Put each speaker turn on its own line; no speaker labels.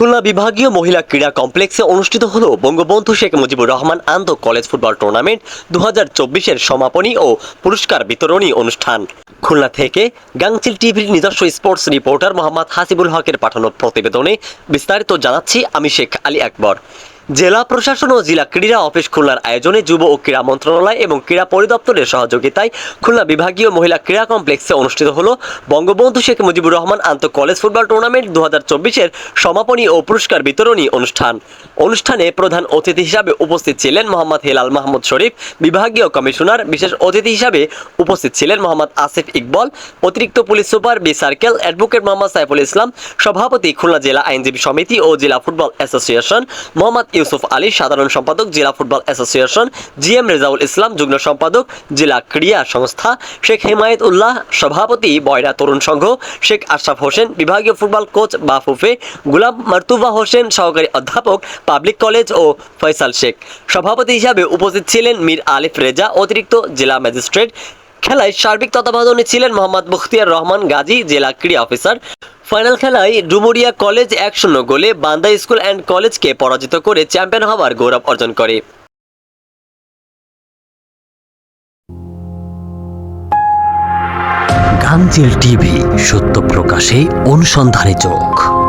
খুলনা বিভাগীয় মহিলা ক্রীড়া কমপ্লেক্সে অনুষ্ঠিত হল বঙ্গবন্ধু শেখ মুজিবুর রহমান আন্ত কলেজ ফুটবল টুর্নামেন্ট দু হাজার সমাপনী ও পুরস্কার বিতরণী অনুষ্ঠান। খুলনা থেকে গাংচিল টিভির নিজস্ব স্পোর্টস রিপোর্টার মোহাম্মদ হাসিবুল হকের পাঠানো প্রতিবেদনে বিস্তারিত জানাচ্ছি আমি শেখ আলী আকবর। জেলা প্রশাসন ও জেলা ক্রীড়া অফিস খুলনার আয়োজনে যুব ও ক্রীড়া মন্ত্রণালয় এবং ক্রীড়া পরিদপ্তরের সহযোগিতায় খুলনা বিভাগীয় মহিলা ক্রীড়া কমপ্লেক্সে অনুষ্ঠিত হল বঙ্গবন্ধু শেখ মুজিবুর রহমান আন্ত কলেজ ফুটবল টুর্নামেন্ট দু হাজার সমাপনী ও পুরস্কার বিতরণী অনুষ্ঠান। অনুষ্ঠানে প্রধান অতিথি হিসাবে উপস্থিত ছিলেন মোহাম্মদ হেলাল মাহমুদ শরীফ, বিভাগীয় কমিশনার, বিশেষ অতিথি হিসাবে উপস্থিত ছিলেন মোহাম্মদ আসিফ ইকবল, অতিরিক্ত police super B circle, advocate Mohammad Saiful Islam, সভাপতি খুলনা জেলা আইনজীবী সমিতি ও জেলা ফুটবল অ্যাসোসিয়েশন মোহাম্মদ ইউসুফ আলী, সাধারণ সম্পাদক, জেলা football association G M Rezaul Islam, যুগ্ম সম্পাদক, জেলা ক্রীড়া সংস্থা, শেখ হেমায়েত উল্লাহ, সভাপতি বয়রা তরুণ সংঘ, শেখ আশরাফ হোসেন, বিভাগীয় ফুটবল কোচ বাফুফে, গুলাম মার্তুবা হোসেন, সহকারী অধ্যাপক, পাবলিক কলেজ ও ফয়সাল শেখ। সভাপতি হিসাবে উপস্থিত ছিলেন মীর আলিফ রেজা, অতিরিক্ত জেলা ম্যাজিস্ট্রেট খেলায় সার্বিক তত্ত্বাবধানে ছিলেন মোহাম্মদ মুখতিয়ার রহমান গাজী, জেলা ক্রীড়া অফিসার। ফাইনাল খেলায় ডুমুরিয়া কলেজ এক শূন্য গোলে বান্দা স্কুল অ্যান্ড কলেজকে পরাজিত করে চ্যাম্পিয়ন হওয়ার গৌরব অর্জন করে।
টিভি, সত্য প্রকাশে অনুসন্ধানে চোখ।